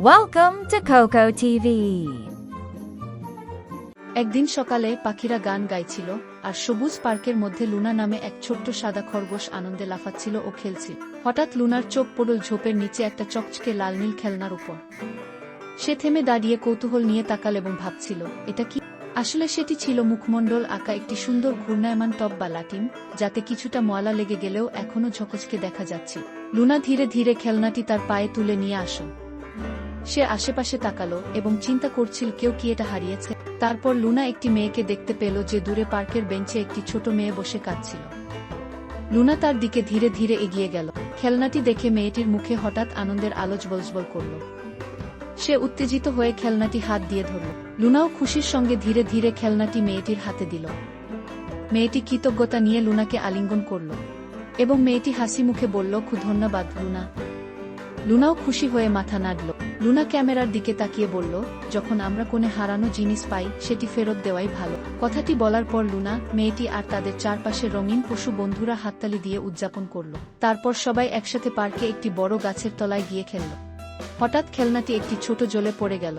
Welcome to Coco TV. একদিন সকালে পাখিরা গান গাইছিল, আর সবুজ পার্কের মধ্যে লুনা নামে এক ছোট্ট সাদা খরগোশ আনন্দে লাফাচ্ছিল ও খেলছিল। হঠাৎ লুনার চোখ পড়ল ঝোপের নিচে একটা চকচকে লাল নীল খেলনার উপর। সে থেমে দাঁড়িয়ে কৌতূহল নিয়ে তাকাল এবং ভাবছিল, এটা কি? আসলে সেটি ছিল মুখমণ্ডল আঁকা একটি সুন্দর ঘূর্ণায়মান টপ বা লাটিম, যাতে কিছুটা ময়লা লেগে গেলেও এখনও ঝকচকে দেখা যাচ্ছে। লুনা ধীরে ধীরে খেলনাটি তার পায়ে তুলে নিয়ে আসল। সে আশেপাশে তাকালো এবং চিন্তা করছিল কেউ কি এটা হারিয়েছে। তারপর লুনা একটি মেয়েকে দেখতে পেল যে দূরে পার্কের বেঞ্চে একটি ছোট মেয়ে বসে কাঁদছিল। লুনা তার দিকে ধীরে ধীরে এগিয়ে গেল। খেলনাটি দেখে মেয়েটির মুখে হঠাৎ আনন্দের আলোচ বলজবল করল। সে উত্তেজিত হয়ে খেলনাটি হাত দিয়ে ধরল। লুনাও খুশির সঙ্গে ধীরে ধীরে খেলনাটি মেয়েটির হাতে দিল। মেয়েটি কৃতজ্ঞতা নিয়ে লুনাকে আলিঙ্গন করল এবং মেয়েটি হাসি মুখে বলল খুব ধন্যবাদ লুনা। লুনাও খুশি হয়ে মাথা নাড়ল। লুনা ক্যামেরার দিকে তাকিয়ে বলল, যখন আমরা কোনে হারানো জিনিস পাই, সেটি ফেরত দেওয়াই ভালো। কথাটি বলার পর লুনা, মেয়েটি আর তাদের চারপাশে রঙিন পশু বন্ধুরা হাততালি দিয়ে উদযাপন করল। তারপর সবাই একসাথে পার্কে একটি বড় গাছের তলায় গিয়ে খেলল। হঠাৎ খেলনাটি একটি ছোট জলে পড়ে গেল।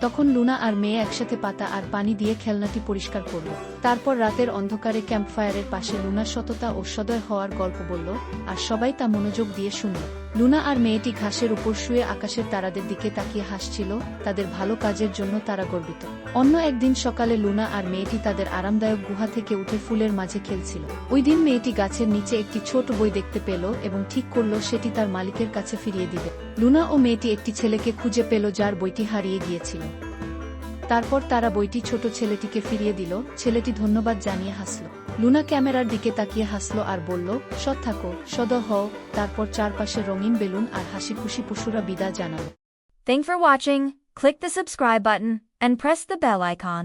তখন লুনা আর মেয়ে একসাথে পাতা আর পানি দিয়ে খেলনাটি পরিষ্কার করল। তারপর রাতের অন্ধকারে ক্যাম্পফায়ারের পাশে লুনার সততা ও সদয় হওয়ার গল্প বলল, আর সবাই তা মনোযোগ দিয়ে শুনল। লুনা আর মেয়েটি ঘাসের উপর শুয়ে আকাশের তারাদের দিকে তাকিয়ে হাসছিল, তাদের ভালো কাজের জন্য তারা গর্বিত। অন্য একদিন সকালে লুনা আর মেয়েটি তাদের আরামদায়ক গুহা থেকে উঠে ফুলের মাঝে খেলছিল। ওই দিন মেয়েটি গাছের নিচে একটি ছোট বই দেখতে পেল এবং ঠিক করল সেটি তার মালিকের কাছে ফিরিয়ে দিবে। লুনা ও মেয়েটি একটি ছেলেকে খুঁজে পেল যার বইটি হারিয়ে গিয়েছিল। তারপর তারা বইটি ছোট ছেলেটিকে ফিরিয়ে দিল, ছেলেটি ধন্যবাদ জানিয়ে হাসল। লুনা ক্যামেরার দিকে তাকিয়ে হাসলো আর বলল, সৎ থাকো, সদ হও। তারপর চারপাশে রঙিন বেলুন আর হাসি খুশি পশুরা বিদা জানাল। Thank for watching click the subscribe button and press the bell icon